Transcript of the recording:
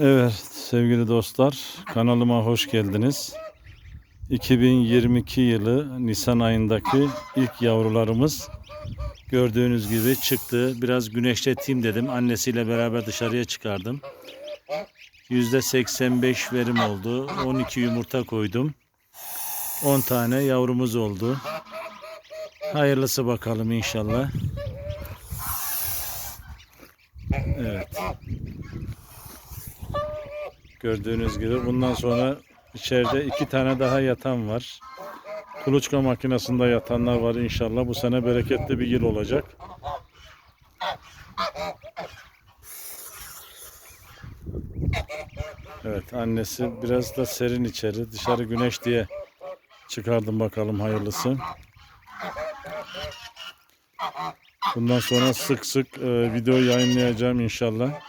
Evet sevgili dostlar kanalıma hoş geldiniz. 2022 yılı Nisan ayındaki ilk yavrularımız gördüğünüz gibi çıktı. Biraz güneşleteyim dedim. Annesiyle beraber dışarıya çıkardım. %85 verim oldu. 12 yumurta koydum. 10 tane yavrumuz oldu. Hayırlısı bakalım inşallah. Evet. Gördüğünüz gibi bundan sonra içeride iki tane daha yatan var. Kuluçka makinesinde yatanlar var inşallah. Bu sene bereketli bir yıl olacak. Evet annesi biraz da serin içeri. Dışarı güneş diye çıkardım bakalım hayırlısı. Bundan sonra sık sık e, video yayınlayacağım inşallah.